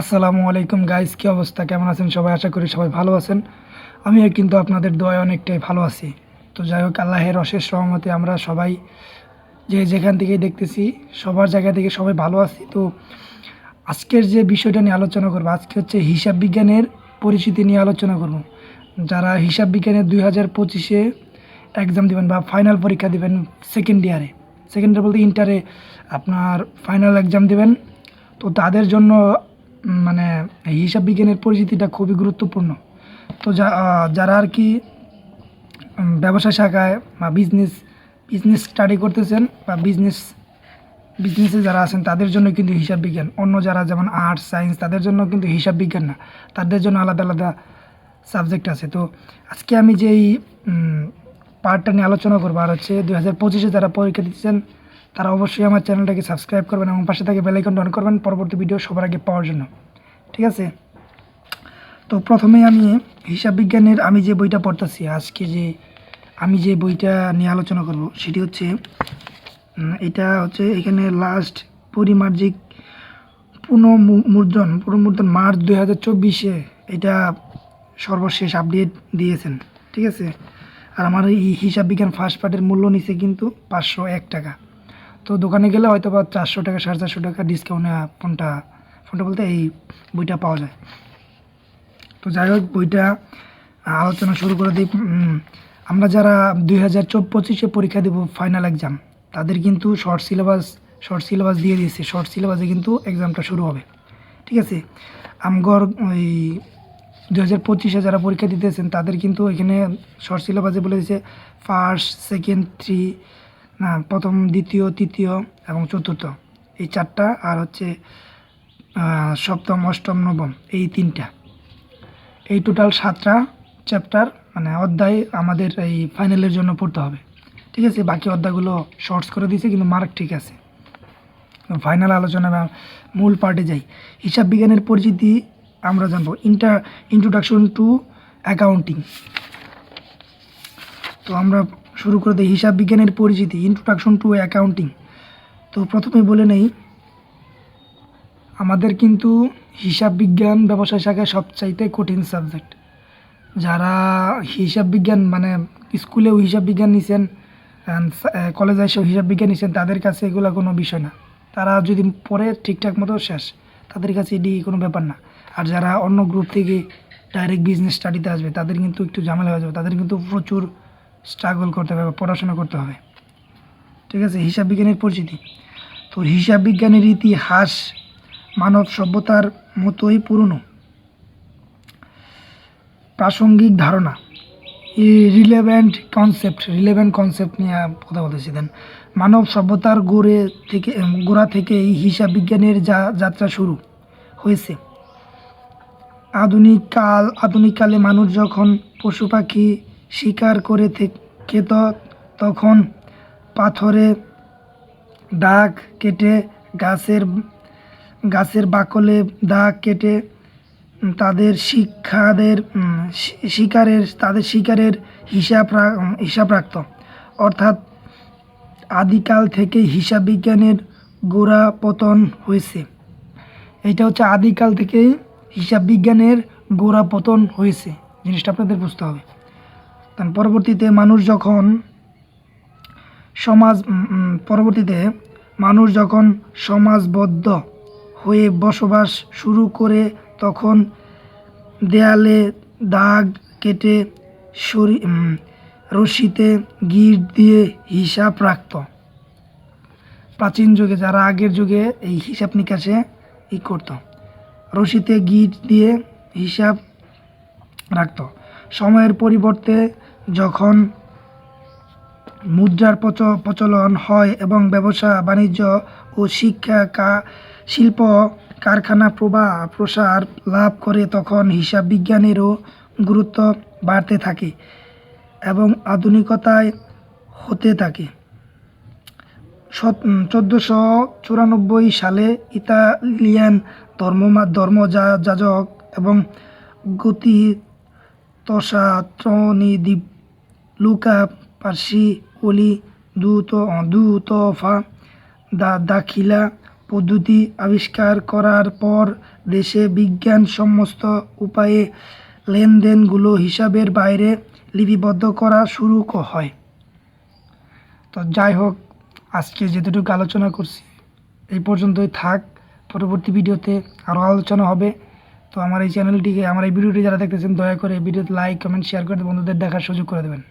আসসালামু আলাইকুম গাইস কি অবস্থা? কেমন আছেন সবাই? আশা করি সবাই ভালো আছেন। আমিও কিন্তু আপনাদের দোয়ায় অনেকটাই ভালো আছি। তো যাই হোক, আল্লাহের অশেষ সহমতে আমরা সবাই যে যেখান থেকেই দেখতেছি, সবার জায়গা থেকে সবাই ভালো আছি। তো আজকের যে বিষয়টা নিয়ে আলোচনা করব, আজকে হচ্ছে হিসাব বিজ্ঞানের পরিচিতি নিয়ে আলোচনা করব। যারা হিসাব বিজ্ঞানের দুই হাজার পঁচিশে এক্সাম দেবেন বা ফাইনাল পরীক্ষা দেবেন সেকেন্ড ইয়ারে সেকেন্ড ইয়ার বলতে ইন্টারে আপনার ফাইনাল এক্সাম দেবেন। তো তাদের জন্য মানে হিসাব বিজ্ঞানের পরিচিতিটা খুবই গুরুত্বপূর্ণ। তো যারা আর কি ব্যবসা শাখায় বা বিজনেস বিজনেস স্টাডি করতেছেন বা বিজনেস বিজনেসে যারা আছেন, তাদের জন্য কিন্তু হিসাব বিজ্ঞান। অন্য যারা যেমন আর্টস সায়েন্স তাদের জন্য কিন্তু হিসাব বিজ্ঞান না। তাদের জন্য আলাদা আলাদা সাবজেক্ট আছে। তো আজকে আমি যেই পার্টটা নিয়ে আলোচনা করব, আর হচ্ছে দু হাজার পঁচিশে যারা পরীক্ষা দিচ্ছেন তারা অবশ্যই আমার চ্যানেলটাকে সাবস্ক্রাইব করবেন এবং পাশে থেকে বেলাইকন অন করবেন পরবর্তী ভিডিও সবার আগে পাওয়ার জন্য। ঠিক আছে? তো প্রথমে আমি হিসাব বিজ্ঞানের আমি যে বইটা পড়তেছি, আজকে যে আমি যে বইটা নিয়ে আলোচনা করব, সেটি হচ্ছে এটা হচ্ছে এখানে লাস্ট পরিমার্জিক পুনঃমুদ্রণ পুনঃমুদ্রণ মার্চ দুই হাজার চব্বিশে এটা সর্বশেষ আপডেট দিয়েছেন। ঠিক আছে? আর আমার এই হিসাব বিজ্ঞান ফার্স্ট পার্টের মূল্য নিচে কিন্তু পাঁচশো এক টাকা। তো দোকানে গেলে হয়তো বা চারশো টাকা, সাড়ে চারশো টাকা ডিসকাউন্টে ফোনটা ফোনটা বলতে এই বইটা পাওয়া যায়। তো যাই হোক, বইটা আলোচনা শুরু করে দিই। আমরা যারা দুই হাজার পঁচিশে পরীক্ষা দেব ফাইনাল এক্সাম তাদের কিন্তু শর্ট সিলেবাস শর্ট সিলেবাস দিয়ে দিয়েছে। শর্ট সিলেবাসে কিন্তু এক্সামটা শুরু হবে। ঠিক আছে? আমগর ওই দু হাজার পঁচিশে যারা পরীক্ষা দিতেছেন, তাদের কিন্তু এখানে শর্ট সিলেবাসে বলে দিয়েছে ফার্স্ট সেকেন্ড থ্রি না, প্রথম, দ্বিতীয়, তৃতীয় এবং চতুর্থ। এই চারটা আর হচ্ছে সপ্তম, অষ্টম, নবম, এই তিনটা। এই টোটাল সাতটা চ্যাপ্টার মানে অধ্যায় আমাদের এই ফাইনালের জন্য পড়তে হবে। ঠিক আছে? বাকি অধ্যায়গুলো শর্টস করে দিয়েছে, কিন্তু মার্ক ঠিক আছে। ফাইনাল আলোচনা বা মূল পার্টে যাই। হিসাব বিজ্ঞানের পরিচিতি আমরা জানব। ইন্টার ইন্ট্রোডাকশন টু অ্যাকাউন্টিং তো আমরা শুরু করে দিই হিসাব বিজ্ঞানের পরিচিতি ইন্ট্রোডাকশন টু অ্যাকাউন্টিং তো প্রথমে বলে নেই, আমাদের কিন্তু হিসাব বিজ্ঞান ব্যবসায় শাখায় সবচাইতে কঠিন সাবজেক্ট যারা হিসাব বিজ্ঞান মানে স্কুলেও হিসাব বিজ্ঞান নিছেন কলেজে এসেও হিসাব বিজ্ঞান নিছেন, তাদের কাছে এগুলো কোনো বিষয় না। তারা যদি পড়ে ঠিকঠাক মতো শেষ, তাদের কাছে এটি কোনো ব্যাপার না। আর যারা অন্য গ্রুপ থেকে ডাইরেক্ট বিজনেস স্টাডিতে আসবে, তাদের কিন্তু একটু ঝামেলা হয়ে যাবে। তাদের কিন্তু প্রচুর স্ট্রাগল করতে হবে বা পড়াশোনা করতে হবে। ঠিক আছে? হিসাব বিজ্ঞানের পরিচিতি। তো হিসাব বিজ্ঞানের ইতিহাস মানব সভ্যতার মতোই পুরনো। প্রাসঙ্গিক ধারণা। রিলেভেন্ট কনসেপ্ট রিলেভেন্ট কনসেপ্ট নিয়ে কথা বলতেছি। দেন মানব সভ্যতার গোড়ে থেকে, গোড়া থেকে এই হিসাব বিজ্ঞানের যা, যাত্রা শুরু হয়েছে। আধুনিক কাল, আধুনিক কালে মানুষ যখন পশু পাখি শিকার করে খেত তখন পাথরে দাগ কেটে গাছের গাছের বাকলে দাগ কেটে তাদের শিক্ষাদের শিকারের, তাদের শিকারের হিসাব হিসাব রাখত। অর্থাৎ আদিকাল থেকে হিসাব বিজ্ঞানের গোড়া পতন হয়েছে। এটা হচ্ছে আদিকাল থেকেই হিসাব বিজ্ঞানের গোড়া পতন হয়েছে। জিনিসটা আপনাদের বুঝতে হবে। পরবর্তীতে মানুষ যখন সমাজ পরবর্তীতে মানুষ যখন সমাজবদ্ধ হয়ে বসবাস শুরু করে তখন দেয়ালে দাগ কেটে উম, রশিতে গিট দিয়ে হিসাব রাখত। প্রাচীন যুগে যারা আগের যুগে এই হিসাব নিকাশে ই করত রশিতে গিট দিয়ে হিসাব রাখত। সময়ের পরিবর্তে যখন মুদ্রার প্রচ- প্রচলন হয় এবং ব্যবসা, বাণিজ্য ও শিক্ষা শিল্প, কারখানা প্রবাহ প্রসার লাভ করে, তখন হিসাব বিজ্ঞানেরও গুরুত্ব বাড়তে থাকে এবং আধুনিকতায় হতে থাকে। চোদ্দোশো চুরানব্বই সালে ইতালিয়ান ধর্ম ধর্মযা- যাজক এবং গতি তসাত্রনিদীপ লুকা, পার্সি, অলি দুত দুতফা দা, দাখিলা পদ্ধতি আবিষ্কার করার পর দেশে বিজ্ঞান সমস্ত উপায়ে লেনদেনগুলো হিসাবের বাইরে লিপিবদ্ধ করা শুরু হয়। তো যাই হোক, আজকে যেতটুকু আলোচনা করছি এই পর্যন্তই থাক। পরবর্তী ভিডিওতে আরও আলোচনা হবে। তো আমার এই চ্যানেলটিকে, আমার এই ভিডিওটি যারা দেখতেছেন, দয়া করে ভিডিওতে লাইক কমেন্ট শেয়ার করে বন্ধুদের দেখার সুযোগ করে দেবেন।